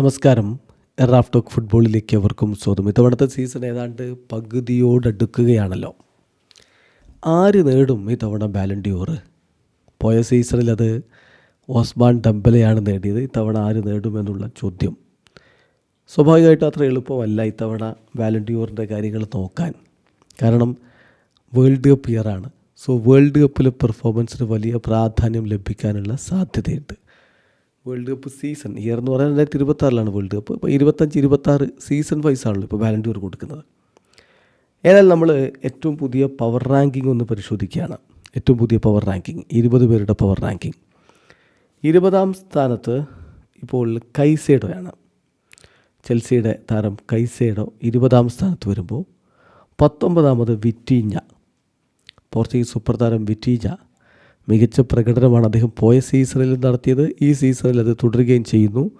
നമസ്കാരം. എറാഫ് ടോക്ക് ഫുട്ബോളിലേക്ക് അവർക്കും സ്വാഗതം. ഇത്തവണത്തെ സീസൺ ഏതാണ്ട് പകുതിയോടടുക്കുകയാണല്ലോ. ആര് നേടും ഈ തവണ ബാലൻഡിയോർ പോയ സീസണിൽ അത് ഓസ്മാൻ ഡംബലയാണ് നേടിയത്. ഇത്തവണ ആര് നേടുമെന്നുള്ള ചോദ്യം. സ്വാഭാവികമായിട്ടും അത്ര എളുപ്പമല്ല ഇത്തവണ വാലണ്ടിയോറിന്റെ കാര്യങ്ങൾ നോക്കാൻ. കാരണം വേൾഡ് കപ്പ് ഇയറാണ് സോ വേൾഡ് കപ്പിലെ പെർഫോമൻസിന് വലിയ പ്രാധാന്യം ലഭിക്കാനുള്ള സാധ്യതയുണ്ട്. വേൾഡ് കപ്പ് സീസൺ ഇയർ എന്ന് പറഞ്ഞാൽ രണ്ടായിരത്തി ഇരുപത്താറിലാണ് വേൾഡ് കപ്പ് അപ്പോൾ ഇരുപത്തഞ്ച് ഇരുപത്താറ് സീസൺ വൈസ് ആണല്ലോ ഇപ്പോൾ വാലണ്ടിയർ കൊടുക്കുന്നത്. ഏതായാലും നമ്മൾ ഏറ്റവും പുതിയ പവർ റാങ്കിങ് ഒന്ന് പരിശോധിക്കുകയാണ്. ഏറ്റവും പുതിയ പവർ റാങ്കിങ് ഇരുപത് പേരുടെ പവർ റാങ്കിങ് ഇരുപതാം സ്ഥാനത്ത് ഇപ്പോൾ കൈസേഡോയാണ്. ചെൽസിയുടെ താരം കൈസേഡോ ഇരുപതാം സ്ഥാനത്ത് വരുമ്പോൾ പത്തൊമ്പതാമത് വിറ്റീഞ്ഞ പോർച്ചുഗീസ് സൂപ്പർ താരം വിറ്റീഞ്ഞ മികച്ച പ്രകടനമാണ് അദ്ദേഹം പോയ സീസണിൽ നടത്തിയത്. ഈ സീസണിൽ അത് തുടരുകയും ചെയ്യുന്നു.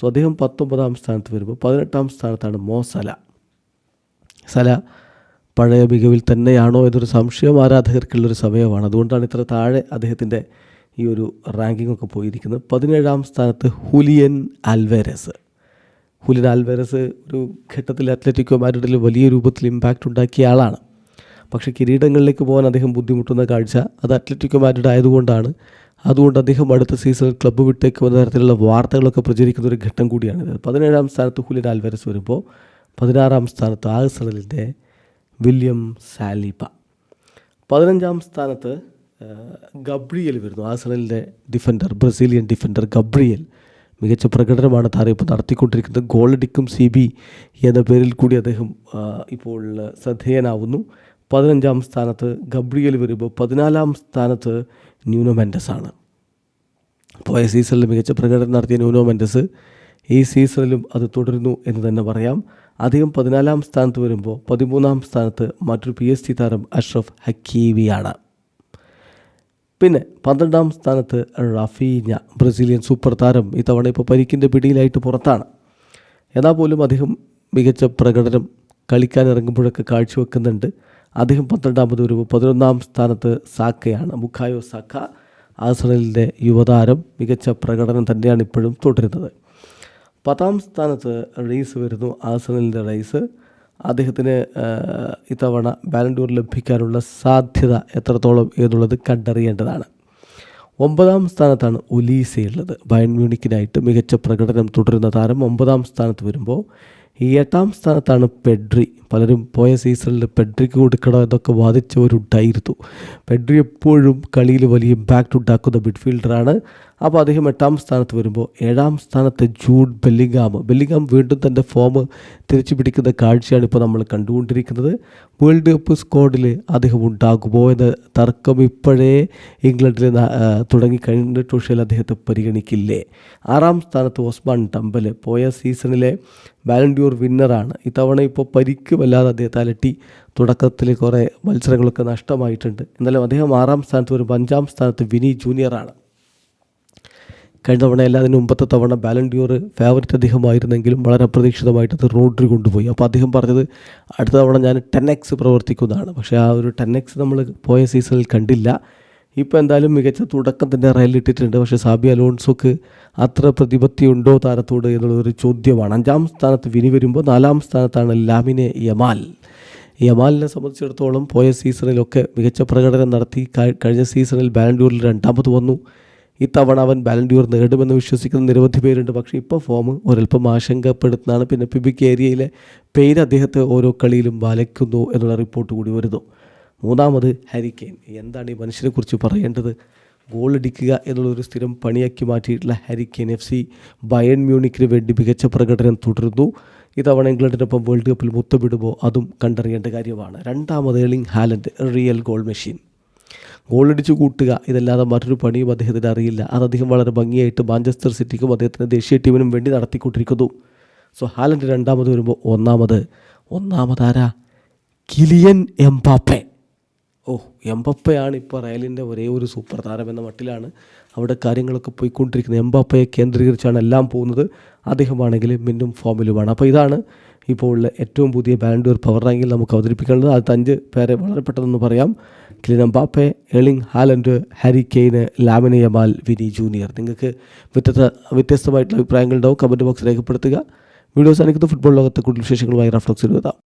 സോ അദ്ദേഹം പത്തൊമ്പതാം സ്ഥാനത്ത് വരുമ്പോൾ പതിനെട്ടാം സ്ഥാനത്താണ് മോ സല. സല പഴയ മികവിൽ തന്നെയാണോ എന്നൊരു സംശയം ആരാധകർക്കുള്ളൊരു സമയമാണ്. അതുകൊണ്ടാണ് ഇത്ര താഴെ അദ്ദേഹത്തിന്റെ ഈ ഒരു റാങ്കിംഗ് ഒക്കെ പോയിരിക്കുന്നത്. പതിനേഴാം സ്ഥാനത്ത് ഹുലിയൻ ആൽവേരസ്. ഹുലിൻ ആൽവേരസ് ഒരു ഘട്ടത്തിൽ അത്ലറ്റിക്കോ മാരിഡിൽ വലിയ രൂപത്തിൽ ഇമ്പാക്റ്റ് ഉണ്ടാക്കിയ ആളാണ്. പക്ഷേ കിരീടങ്ങളിലേക്ക് പോകാൻ അദ്ദേഹം ബുദ്ധിമുട്ടുന്ന കാഴ്ച അത് അത്ലറ്റിക്കോ മാറ്റഡ് ആയതുകൊണ്ടാണ്. അതുകൊണ്ട് അദ്ദേഹം അടുത്ത സീസണിൽ ക്ലബ്ബ് വിട്ടേക്ക് വന്ന തരത്തിലുള്ള വാർത്തകളൊക്കെ പ്രചരിക്കുന്ന ഒരു ഘട്ടം കൂടിയാണിത് പതിനേഴാം സ്ഥാനത്ത് ഹുലിൻ ആൽവരസ് വരുമ്പോൾ പതിനാറാം സ്ഥാനത്ത് ആഴ്സണലിന്റെ വില്യം സാലിബ. പതിനഞ്ചാം സ്ഥാനത്ത് ഗബ്രിയൽ വരുന്നു. ആഴ്സണലിന്റെ ഡിഫൻഡർ ബ്രസീലിയൻ ഡിഫൻഡർ ഗബ്രിയൽ. മികച്ച പ്രകടനമാണ് താരം ഇപ്പോൾ നടത്തിക്കൊണ്ടിരിക്കുന്നത് ഗോളടിക്കും സി ബി എന്ന പേരിൽ കൂടി അദ്ദേഹം ഇപ്പോൾ ശ്രദ്ധേയനാവുന്നു. പതിനഞ്ചാം സ്ഥാനത്ത് ഗബ്രിയൽ വരുമ്പ് പതിനാലാം സ്ഥാനത്ത് ന്യൂനോ മെൻഡസാണ് പോയ സീസണിൽ മികച്ച പ്രകടനം നടത്തിയ ന്യൂനോ മെൻഡസ് ഈ സീസണിലും അത് തുടരുന്നു എന്ന് തന്നെ പറയാം. അദ്ദേഹം പതിനാലാം സ്ഥാനത്ത് വരുമ്പോൾ പതിമൂന്നാം സ്ഥാനത്ത് മറ്റൊരു പി എസ് ടി താരം അഷ്റഫ് ഹക്കീവിയാണ് പിന്നെ പന്ത്രണ്ടാം സ്ഥാനത്ത് റഫീഞ്ഞ ബ്രസീലിയൻ സൂപ്പർ താരം ഇത്തവണ ഇപ്പോൾ പരിക്കിന്റെ പിടിയിലായിട്ട് പുറത്താണ്. എന്നാൽ പോലും അദ്ദേഹം മികച്ച പ്രകടനം കളിക്കാൻ ഇറങ്ങുമ്പോഴൊക്കെ കാഴ്ചവെക്കുന്നുണ്ട്. അദ്ദേഹം പന്ത്രണ്ടാമത് ഒരു പതിനൊന്നാം സ്ഥാനത്ത് സാക്കയാണ്. മുഖായോ സാക്ക ആസണലിന്റെ യുവതാരം മികച്ച പ്രകടനം തന്നെയാണ് ഇപ്പോഴും തുടരുന്നത്. പത്താം സ്ഥാനത്ത് റൈസ് വരുന്നു ആസണലിന്റെ റൈസ് അദ്ദേഹത്തിന് ഇത്തവണ ബാലൻഡൂർ ലഭിക്കാനുള്ള സാധ്യത എത്രത്തോളം എന്നുള്ളത് കണ്ടറിയേണ്ടതാണ്. ഒമ്പതാം സ്ഥാനത്താണ് ഒലീസയുള്ളത്. ബയൺ മ്യൂണിക്കിനായിട്ട് മികച്ച പ്രകടനം തുടരുന്ന താരം ഒമ്പതാം സ്ഥാനത്ത് വരുമ്പോൾ ഈ എട്ടാം സ്ഥാനത്താണ് പെഡ്രി. പലരും പോയ സീസണിൽ പെഡ്രിക്ക് കൊടുക്കണം എന്നൊക്കെ വാദിച്ചവരുണ്ടായിരുന്നു. പെഡ്രി എപ്പോഴും കളിയിൽ വലിയ ഇമ്പാക്റ്റ് ഉണ്ടാക്കുന്ന മിഡ്ഫീൽഡറാണ് അപ്പോൾ അദ്ദേഹം എട്ടാം സ്ഥാനത്ത് വരുമ്പോൾ ഏഴാം സ്ഥാനത്ത് ജൂഡ് ബെല്ലിംഗാം. ബെല്ലിംഗാം വീണ്ടും തന്റെ ഫോം തിരിച്ചു പിടിക്കുന്ന കാഴ്ചയാണ് ഇപ്പോൾ നമ്മൾ കണ്ടുകൊണ്ടിരിക്കുന്നത്. വേൾഡ് കപ്പ് സ്ക്വാഡിൽ അദ്ദേഹം ഉണ്ടാകുമോ എന്ന തർക്കം ഇപ്പോഴേ ഇംഗ്ലണ്ടിൽ തുടങ്ങി കഴിഞ്ഞിട്ട് പക്ഷേ അദ്ദേഹത്തെ പരിഗണിക്കില്ലേ? ആറാം സ്ഥാനത്ത് ഓസ്മാൻ ടംബൽ പോയ സീസണിലെ വാലണ്ടിയൂർ വിന്നറാണ് ഇത്തവണ ഇപ്പോൾ പരിക്ക് വല്ലാതെ അദ്ദേഹത്തെ അലട്ടി തുടക്കത്തിൽ കുറേ മത്സരങ്ങളൊക്കെ നഷ്ടമായിട്ടുണ്ട്. എന്നാലും അദ്ദേഹം ആറാം സ്ഥാനത്ത് വരുമ്പോൾ അഞ്ചാം സ്ഥാനത്ത് വിനി ജൂനിയറാണ് കഴിഞ്ഞ തവണ അല്ല മുമ്പത്തെ തവണ ബാലൻഡ്യൂർ ഫേവററ്റ് അദ്ദേഹമായിരുന്നെങ്കിലും വളരെ അപ്രതീക്ഷിതമായിട്ട് അത് റോഡ്രി കൊണ്ടുപോയി. അപ്പോൾ അദ്ദേഹം പറഞ്ഞത് അടുത്ത തവണ ഞാൻ ടെൻ എക്സ് പ്രവർത്തിക്കുന്നതാണ്. പക്ഷേ ആ ഒരു ടെൻ എക്സ് നമ്മൾ പോയ സീസണിൽ കണ്ടില്ല. ഇപ്പോൾ എന്തായാലും മികച്ച തുടക്കം തന്നെ റയലിട്ടിട്ടുണ്ട് പക്ഷേ സാബി അലോൺസോക്ക് അത്ര പ്രതിപത്തി ഉണ്ടോ താരത്തോട് എന്നുള്ളതൊരു ചോദ്യമാണ്. അഞ്ചാം സ്ഥാനത്ത് വിനി വരുമ്പോൾ നാലാം സ്ഥാനത്താണ് ലാമിനെ യമാൽ. യമാലിനെ സംബന്ധിച്ചിടത്തോളം പോയ സീസണിലൊക്കെ മികച്ച പ്രകടനം നടത്തി കഴിഞ്ഞ സീസണിൽ ബാലൻഡ്യൂറിൽ രണ്ടാമത് വന്നു. ഇത്തവണ അവൻ ബാലൻഡ്യൂർ നേടുമെന്ന് വിശ്വസിക്കുന്ന നിരവധി പേരുണ്ട്. പക്ഷേ ഇപ്പോൾ ഫോം ഒരല്പം ആശങ്കപ്പെടുത്തുന്നതാണ്. പിന്നെ പിബിക് ഏരിയയിലെ പേര് അദ്ദേഹത്തെ ഓരോ കളിയിലും വലയ്ക്കുന്നു എന്നുള്ള റിപ്പോർട്ട് കൂടി വരുന്നു. മൂന്നാമത് ഹാരിക്കെയിൻ എന്താണ് ഈ മനുഷ്യനെക്കുറിച്ച് പറയേണ്ടത്? ഗോൾ അടിക്കുക എന്നുള്ളൊരു സ്ഥിരം പണിയാക്കി മാറ്റിയിട്ടുള്ള Harry Kane F C Bayern മ്യൂണിക്കിന് വേണ്ടി മികച്ച പ്രകടനം തുടരുന്നു. ഇതവണ ഇംഗ്ലണ്ടിനൊപ്പം വേൾഡ് കപ്പിൽ മുത്തമിടുമ്പോൾ അതും കണ്ടറിയേണ്ട കാര്യമാണ്. രണ്ടാമത് Erling Haaland real goal machine ഗോളടിച്ചു കൂട്ടുക ഇതല്ലാതെ മറ്റൊരു പണിയും അദ്ദേഹത്തിന് അറിയില്ല. അത് അദ്ദേഹം വളരെ ഭംഗിയായിട്ട് മാഞ്ചസ്റ്റർ സിറ്റിക്കും അദ്ദേഹത്തിന്റെ ദേശീയ ടീമിനും വേണ്ടി നടത്തിക്കൊണ്ടിരിക്കുന്നു. സോ ഹാലൻഡ് രണ്ടാമത് വരുമ്പോൾ ഒന്നാമത് ഒന്നാമതാരാ? Kylian Mbappe. ഓ എംബപ്പയാണ് ഇപ്പോൾ റയലിന്റെ ഒരേ ഒരു സൂപ്പർ താരം എന്ന മട്ടിലാണ് അവിടെ കാര്യങ്ങളൊക്കെ പോയിക്കൊണ്ടിരിക്കുന്നത്. എംബപ്പയെ കേന്ദ്രീകരിച്ചാണ് എല്ലാം പോകുന്നത്. അദ്ദേഹമാണെങ്കിൽ മിന്നും ഫോമിലുമാണ്. അപ്പോൾ ഇതാണ് ഇപ്പോൾ ഉള്ള ഏറ്റവും പുതിയ ബാലൻഡൂർ പവർ റാങ്കിൽ നമുക്ക് അവതരിപ്പിക്കേണ്ടത്. അത് അഞ്ച് പേരെ വളരെ പെട്ടെന്ന് പറയാം. Kylian Mbappe Erling Haaland Harry Kane Lamine Yamal Vini Junior. നിങ്ങൾക്ക് വ്യത്യസ്ത വ്യത്യസ്തമായിട്ടുള്ള അഭിപ്രായങ്ങളുണ്ടാവും. കമന്റ് ബോക്സ് രേഖപ്പെടുത്തുക. വീഡിയോസ് അനുക്കുന്ന ഫുട്ബോൾ ലോകത്തെ കൂടുതൽ വിശേഷങ്ങളുമായി റഫ്ലോക്സിൽ എഴുതാം